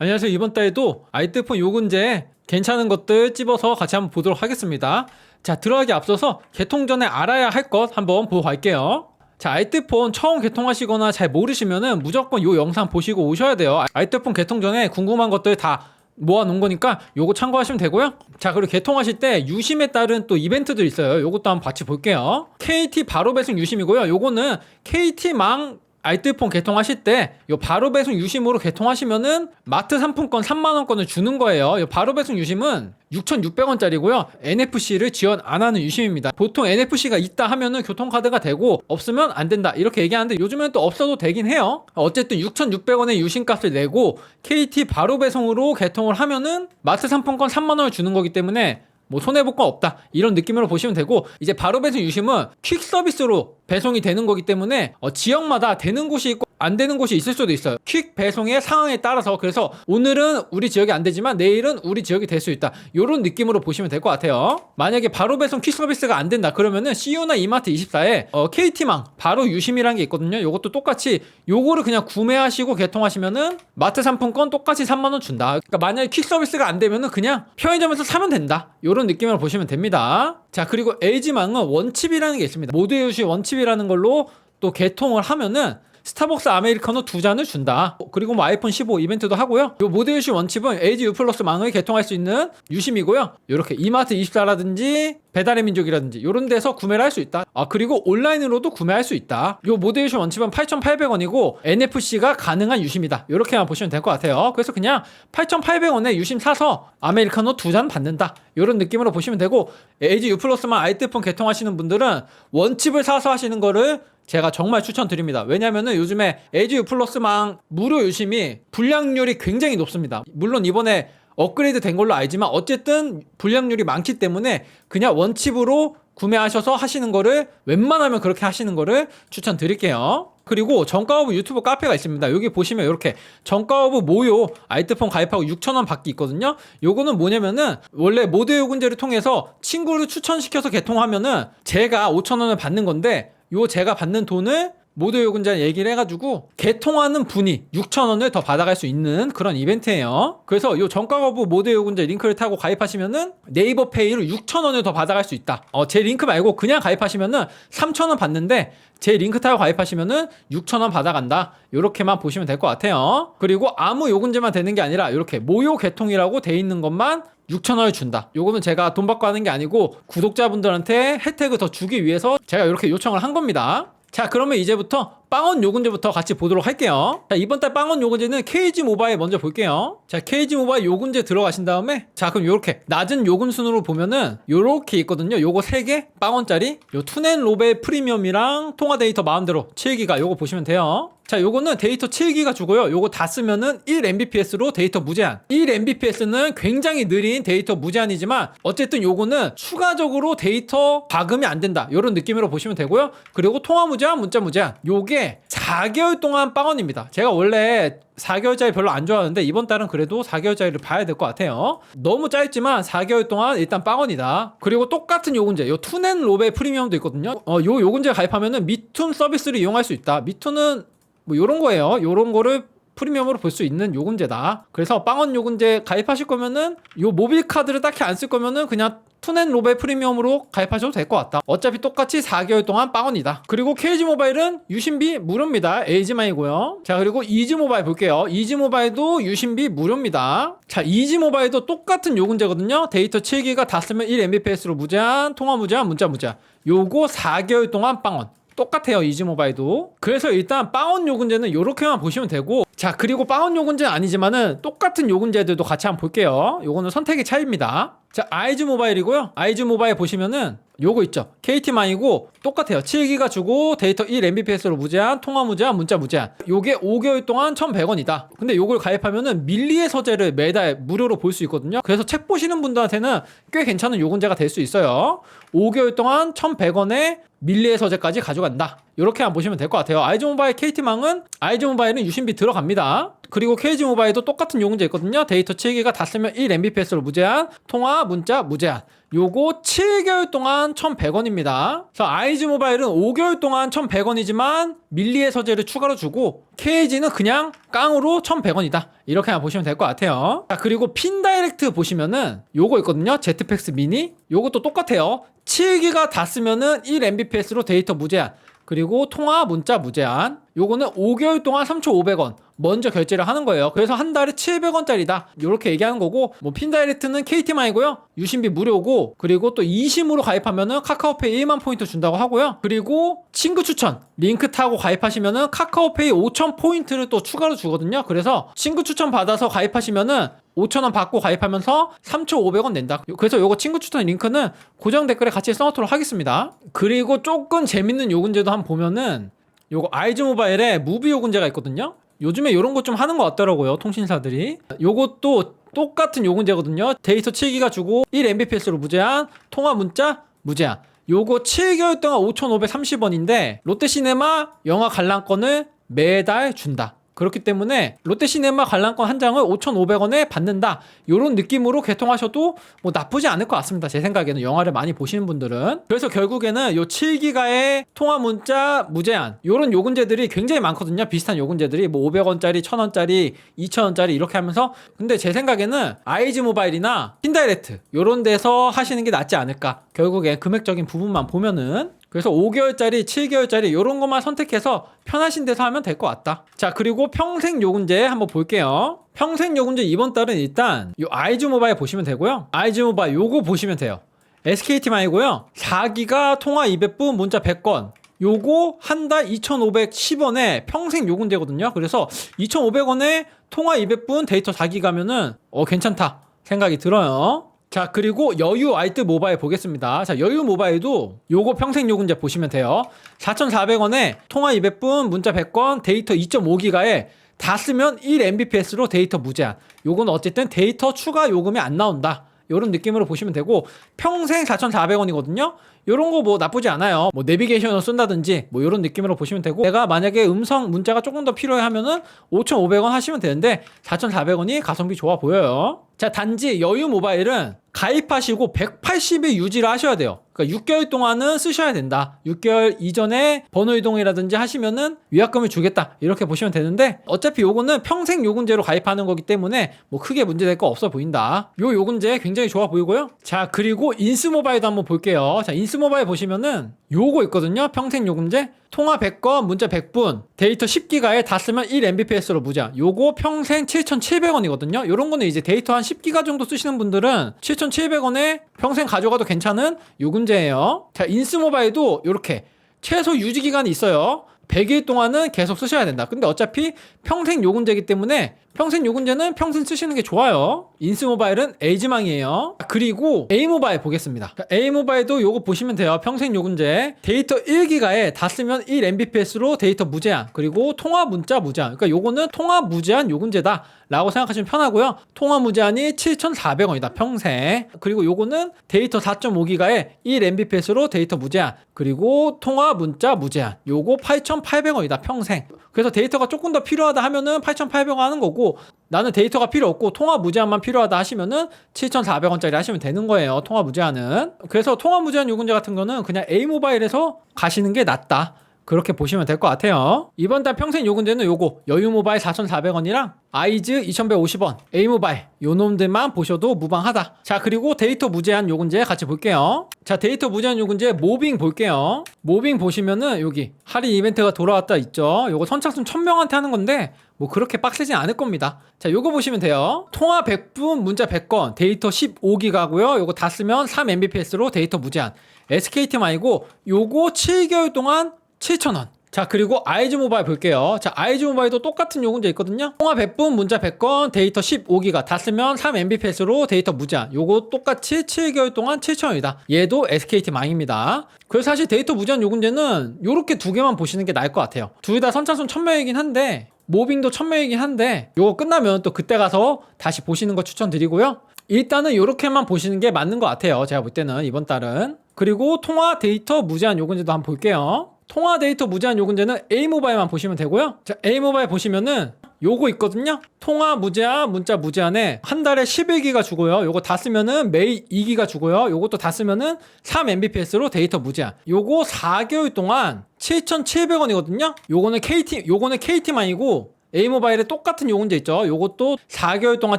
안녕하세요. 이번 달에도 아이트폰 요금제 괜찮은 것들 찝어서 같이 한번 보도록 하겠습니다. 자, 들어가기 앞서서 개통 전에 알아야 할 것 한번 보고 갈게요. 자, 아이트폰 처음 개통하시거나 잘 모르시면은 무조건 요 영상 보시고 오셔야 돼요. 아이트폰 개통 전에 궁금한 것들 다 모아놓은 거니까 요거 참고하시면 되고요. 자, 그리고 개통하실 때 유심에 따른 또 이벤트도 있어요. 요것도 한번 같이 볼게요. KT 바로 배송 유심이고요. 요거는 KT망 아이트폰 개통하실 때 요 바로 배송 유심으로 개통하시면은 마트 상품권 3만 원권을 주는 거예요. 요 바로 배송 유심은 6,600원짜리고요. NFC를 지원 안 하는 유심입니다. 보통 NFC가 있다 하면은 교통카드가 되고 없으면 안 된다 이렇게 얘기하는데 요즘엔 또 없어도 되긴 해요. 어쨌든 6,600원의 유심값을 내고 KT 바로 배송으로 개통을 하면은 마트 상품권 3만 원을 주는 거기 때문에 뭐 손해볼 건 없다 이런 느낌으로 보시면 되고 이제 바로 배송 유심은 퀵 서비스로 배송이 되는 거기 때문에 어, 지역마다 되는 곳이 있고 안 되는 곳이 있을 수도 있어요. 퀵 배송의 상황에 따라서. 그래서 오늘은 우리 지역이 안 되지만 내일은 우리 지역이 될 수 있다. 이런 느낌으로 보시면 될 것 같아요. 만약에 바로 배송 퀵 서비스가 안 된다. 그러면은 CU나 이마트 24에 어, KT망 바로 유심이라는 게 있거든요. 요것도 똑같이 요거를 그냥 구매하시고 개통하시면은 마트 상품권 똑같이 3만 원 준다. 그러니까 만약에 퀵 서비스가 안 되면은 그냥 편의점에서 사면 된다. 요런 느낌으로 보시면 됩니다 자 그리고 LG망은 원칩이라는 게 있습니다 모두의 유시 원칩이라는 걸로 또 개통을 하면은 스타벅스 아메리카노 두 잔을 준다. 그리고 뭐 아이폰 15 이벤트도 하고요. 요 모델 유시 원칩은 LG U 플러스 망을 개통할 수 있는 유심이고요. 이렇게 이마트 24라든지 배달의 민족이라든지 이런 데서 구매를 할 수 있다. 아 그리고 온라인으로도 구매할 수 있다. 요 모델유시 원칩은 8,800원이고 NFC가 가능한 유심이다. 이렇게만 보시면 될 것 같아요. 그래서 그냥 8,800원에 유심 사서 아메리카노 두 잔 받는다. 이런 느낌으로 보시면 되고 LG U 플러스만 아이트폰 개통하시는 분들은 원칩을 사서 하시는 거를 제가 정말 추천드립니다. 왜냐면은 요즘에 LG U 플러스망 무료 유심이 불량률이 굉장히 높습니다. 물론 이번에 업그레이드 된 걸로 알지만 어쨌든 불량률이 많기 때문에 그냥 원칩으로 구매하셔서 하시는 거를 웬만하면 그렇게 하시는 거를 추천드릴게요. 그리고 정가 오브 유튜브 카페가 있습니다. 여기 보시면 이렇게 정가 오브 모요 아이트폰 가입하고 6,000원 받기 있거든요. 요거는 뭐냐면은 원래 모드 요금제를 통해서 친구를 추천시켜서 개통하면은 제가 5,000원을 받는 건데 요 제가 받는 돈을 모드 요금제 얘기를 해가지고 개통하는 분이 6,000원을 더 받아갈 수 있는 그런 이벤트예요. 그래서 요 정가 거부 모드 요금제 링크를 타고 가입하시면은 네이버 페이로 6,000원을 더 받아갈 수 있다. 어, 제 링크 말고 그냥 가입하시면은 3,000원 받는데 제 링크 타고 가입하시면은 6,000원 받아간다. 요렇게만 보시면 될 것 같아요. 그리고 아무 요금제만 되는 게 아니라 이렇게 모요 개통이라고 돼 있는 것만 6,000원을 준다. 요거는 제가 돈 받고 하는 게 아니고 구독자분들한테 혜택을 더 주기 위해서 제가 이렇게 요청을 한 겁니다. 자, 그러면 이제부터 빵원 요금제부터 같이 보도록 할게요. 자, 이번 달 빵원 요금제는 KG 모바일 먼저 볼게요. 자, KG 모바일 요금제 들어가신 다음에 자, 그럼 요렇게 낮은 요금 순으로 보면은 요렇게 있거든요. 요거 3개 빵원짜리 요 투넨 로벨 프리미엄이랑 통화 데이터 마음대로 7기가 요거 보시면 돼요. 자, 요거는 데이터 7기가 주고요. 요거 다 쓰면은 1mbps로 데이터 무제한. 1mbps는 굉장히 느린 데이터 무제한이지만 어쨌든 요거는 추가적으로 데이터 과금이 안 된다. 요런 느낌으로 보시면 되고요. 그리고 통화 무제한, 문자 무제한. 요게 4개월 동안 빵원입니다. 제가 원래 4개월짜리 별로 안 좋아하는데 이번 달은 그래도 4개월짜리를 봐야 될 것 같아요. 너무 짧지만 4개월 동안 일단 빵원이다. 그리고 똑같은 요금제, 요 투넨 로베 프리미엄도 있거든요. 어, 요 요금제 가입하면은 미툰 서비스를 이용할 수 있다. 미툰은 뭐 요런 거예요. 요런 거를 프리미엄으로 볼 수 있는 요금제다. 그래서 빵원 요금제 가입하실 거면은 요 모빌 카드를 딱히 안 쓸 거면은 그냥 투넨 로베 프리미엄으로 가입하셔도 될 것 같다. 어차피 똑같이 4개월 동안 빵원이다. 그리고 KG 모바일은 유심비 무료입니다. 에이지만이고요. 자 그리고 이지 모바일 볼게요. 이지 모바일도 유심비 무료입니다. 자 이지 모바일도 똑같은 요금제거든요. 데이터 7기가 다 쓰면 1mbps로 무제한, 통화 무제한, 문자 무제한. 요거 4개월 동안 빵원. 똑같아요 이지 모바일도 그래서 일단 빵원 요금제는 이렇게만 보시면 되고 자 그리고 빵원 요금제는 아니지만은 똑같은 요금제들도 같이 한번 볼게요 요거는 선택의 차이입니다 자 아이즈 모바일이고요 아이즈 모바일 보시면은 요거 있죠 KT만이고 똑같아요 7기가 주고 데이터 1mbps로 무제한 통화 무제한 문자 무제한 요게 5개월 동안 1100원이다 근데 요걸 가입하면은 밀리의 서재를 매달 무료로 볼 수 있거든요 그래서 책 보시는 분들한테는 꽤 괜찮은 요금제가 될 수 있어요 5개월 동안 1100원에 밀리의 서재까지 가져간다. 이렇게만 보시면 될 것 같아요. 아이즈 모바일 KT망은 아이즈 모바일은 유심비 들어갑니다. 그리고 KG 모바일도 똑같은 요금제 있거든요. 데이터 7기가 다 쓰면 1mbps로 무제한, 통화, 문자 무제한. 요거 7개월 동안 1,100원입니다. 그래서 아이즈 모바일은 5개월 동안 1,100원이지만 밀리의 서재를 추가로 주고 KG는 그냥 깡으로 1,100원이다. 이렇게 만 보시면 될 것 같아요. 자, 그리고 핀 다이렉트 보시면은 요거 있거든요. 제트팩스 미니. 요것도 똑같아요. 7기가 다 쓰면은 1 Mbps로 데이터 무제한. 그리고 통화 문자 무제한. 요거는 5개월 동안 3,500원. 먼저 결제를 하는 거예요. 그래서 한 달에 700원짜리다. 이렇게 얘기하는 거고, 뭐 핀다이렉트는 KT만이고요. 유심비 무료고, 그리고 또 이심으로 가입하면은 카카오페이 1만 포인트 준다고 하고요. 그리고 친구 추천 링크 타고 가입하시면은 카카오페이 5,000 포인트를 또 추가로 주거든요. 그래서 친구 추천 받아서 가입하시면은 5,000원 받고 가입하면서 3,500원 낸다. 그래서 요거 친구 추천 링크는 고정 댓글에 같이 써놓도록 하겠습니다. 그리고 조금 재밌는 요금제도 한번 보면은 요거 아이즈 모바일에 무비 요금제가 있거든요. 요즘에 요런 거좀 하는 것 같더라고요. 통신사들이. 요것도 똑같은 요금제거든요. 데이터 7기가 주고 1 Mbps로 무제한, 통화 문자 무제한. 요거 7개월 동안 5,530원인데 롯데시네마 영화 관람권을 매달 준다. 그렇기 때문에 롯데시네마 관람권 한 장을 5,500원에 받는다. 요런 느낌으로 개통하셔도 뭐 나쁘지 않을 것 같습니다. 제 생각에는 영화를 많이 보시는 분들은. 그래서 결국에는 요 7기가의 통화 문자 무제한 요런 요금제들이 굉장히 많거든요. 비슷한 요금제들이 뭐 500원짜리, 1000원짜리, 2000원짜리 이렇게 하면서 근데 제 생각에는 아이즈 모바일이나 핀다이렉트 요런 데서 하시는 게 낫지 않을까. 결국에 금액적인 부분만 보면은 그래서 5개월짜리, 7개월짜리 이런 것만 선택해서 편하신 데서 하면 될 것 같다. 자, 그리고 평생 요금제 한번 볼게요. 평생 요금제 이번 달은 일단 요 아이즈 모바일 보시면 되고요. 아이즈 모바일 요거 보시면 돼요. SKT만이고요. 4기가 통화 200분, 문자 100건. 요거 한 달 2,510원에 평생 요금제거든요. 그래서 2,500원에 통화 200분, 데이터 4기가면은 어 괜찮다 생각이 들어요. 자 그리고 여유 아이트 모바일 보겠습니다. 자 여유 모바일도 요거 평생 요금제 보시면 돼요. 4,400원에 통화 200분 문자 100건 데이터 2.5기가에 다 쓰면 1 Mbps로 데이터 무제한. 요건 어쨌든 데이터 추가 요금이 안 나온다. 요런 느낌으로 보시면 되고 평생 4,400원이거든요. 요런 거 뭐 나쁘지 않아요. 뭐 내비게이션을 쓴다든지 뭐 요런 느낌으로 보시면 되고 내가 만약에 음성 문자가 조금 더 필요해 하면은 5,500원 하시면 되는데 4,400원이 가성비 좋아 보여요. 자, 단지 여유 모바일은 가입하시고 180일 유지를 하셔야 돼요. 그러니까 6개월 동안은 쓰셔야 된다. 6개월 이전에 번호 이동이라든지 하시면은 위약금을 주겠다. 이렇게 보시면 되는데 어차피 요거는 평생 요금제로 가입하는 거기 때문에 뭐 크게 문제될 거 없어 보인다. 요 요금제 굉장히 좋아 보이고요. 자, 그리고 인스모바일도 한번 볼게요. 자, 인스 모바일 보시면은 요거 있거든요. 평생 요금제. 통화 100건, 문자 100분, 데이터 10기가에 다 쓰면 1 Mbps로 무제한. 요거 평생 7,700원이거든요. 요런 거는 이제 데이터 한 10기가 정도 쓰시는 분들은 7,700원에 평생 가져가도 괜찮은 요금제예요. 자, 인스모바일도 요렇게 최소 유지 기간이 있어요. 100일 동안은 계속 쓰셔야 된다. 근데 어차피 평생 요금제이기 때문에 평생 요금제는 평생 쓰시는 게 좋아요. 인스모바일은 에이즈망이에요. 그리고 A모바일 보겠습니다. A모바일도 요거 보시면 돼요. 평생 요금제. 데이터 1기가에 다 쓰면 1 Mbps로 데이터 무제한. 그리고 통화 문자 무제한. 그러니까 요거는 통화 무제한 요금제다. 라고 생각하시면 편하고요. 통화 무제한이 7,400원이다. 평생. 그리고 요거는 데이터 4.5기가에 1 Mbps로 데이터 무제한. 그리고 통화 문자 무제한. 요거 8,800원이다. 평생. 그래서 데이터가 조금 더 필요하다 하면은 8,800원 하는 거고 나는 데이터가 필요 없고 통화 무제한만 필요하다 하시면은 7,400원짜리 하시면 되는 거예요. 통화 무제한은. 그래서 통화 무제한 요금제 같은 거는 그냥 A 모바일에서 가시는 게 낫다. 그렇게 보시면 될 것 같아요. 이번 달 평생 요금제는 요거 여유 모바일 4,400원이랑 아이즈 2,150원, A 모바일 요 놈들만 보셔도 무방하다. 자 그리고 데이터 무제한 요금제 같이 볼게요. 자 데이터 무제한 요금제 모빙 볼게요. 모빙 보시면은 여기 할인 이벤트가 돌아왔다 있죠. 요거 선착순 1000명한테 하는 건데 뭐 그렇게 빡세진 않을 겁니다. 자 요거 보시면 돼요. 통화 100분, 문자 100건, 데이터 15기가고요. 요거 다 쓰면 3 Mbps로 데이터 무제한. SKT만이고 요거 7개월 동안 7,000원. 자, 그리고 아이즈 모바일 볼게요. 자, 아이즈 모바일도 똑같은 요금제 있거든요. 통화 100분, 문자 100건, 데이터 15기가 다 쓰면 3 Mbps로 데이터 무제한. 요거 똑같이 7개월 동안 7,000원이다. 얘도 SKT 망입니다. 그래서 사실 데이터 무제한 요금제는 요렇게 두 개만 보시는 게 나을 것 같아요. 둘 다 선착순 1000명이긴 한데 모빙도 1000명이긴 한데 요거 끝나면 또 그때 가서 다시 보시는 거 추천드리고요. 일단은 요렇게만 보시는 게 맞는 것 같아요. 제가 볼 때는 이번 달은. 그리고 통화 데이터 무제한 요금제도 한번 볼게요. 통화 데이터 무제한 요금제는 A 모바일만 보시면 되고요. 자, A 모바일 보시면은 요거 있거든요. 통화 무제한, 문자 무제한에 한 달에 11기가 주고요. 요거 다 쓰면은 매일 2기가 주고요. 요것도 다 쓰면은 3mbps로 데이터 무제한. 요거 4개월 동안 7,700원이거든요. 요거는 KT 요거는 KT만이고 A모바일에 똑같은 요금제 있죠. 요것도 4개월 동안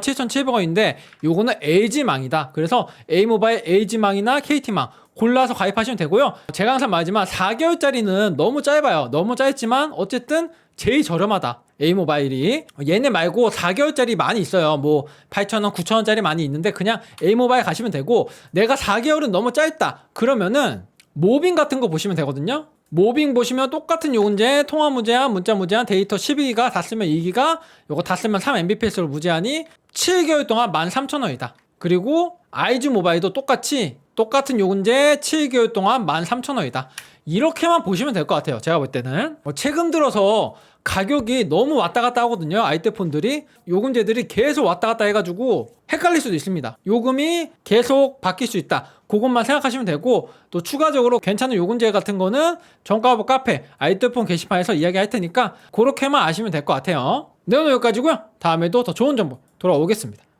7,700원인데 요거는 LG망이다. 그래서 A모바일 LG망이나 KT망 골라서 가입하시면 되고요. 제가 항상 말하지만 4개월짜리는 너무 짧아요. 너무 짧지만 어쨌든 제일 저렴하다. A모바일이 얘네 말고 4개월짜리 많이 있어요. 뭐 8,000원, 9,000원짜리 많이 있는데 그냥 A모바일 가시면 되고 내가 4개월은 너무 짧다. 그러면은 모빙 같은 거 보시면 되거든요. 모빙 보시면 똑같은 요금제 통화 무제한, 문자 무제한, 데이터 12기가 다 쓰면 2기가 요거 다 쓰면 3mbps로 무제한이 7개월 동안 13,000원이다. 그리고 아이즈 모바일도 똑같이 똑같은 요금제 7개월 동안 13,000원이다. 이렇게만 보시면 될 것 같아요. 제가 볼 때는. 어, 최근 들어서 가격이 너무 왔다 갔다 하거든요. 아이테폰들이. 요금제들이 계속 왔다 갔다 해가지고 헷갈릴 수도 있습니다. 요금이 계속 바뀔 수 있다. 그것만 생각하시면 되고 또 추가적으로 괜찮은 요금제 같은 거는 정가보 카페 아이테폰 게시판에서 이야기 할 테니까 그렇게만 아시면 될 것 같아요. 네 오늘 여기까지고요. 다음에도 더 좋은 정보 돌아오겠습니다.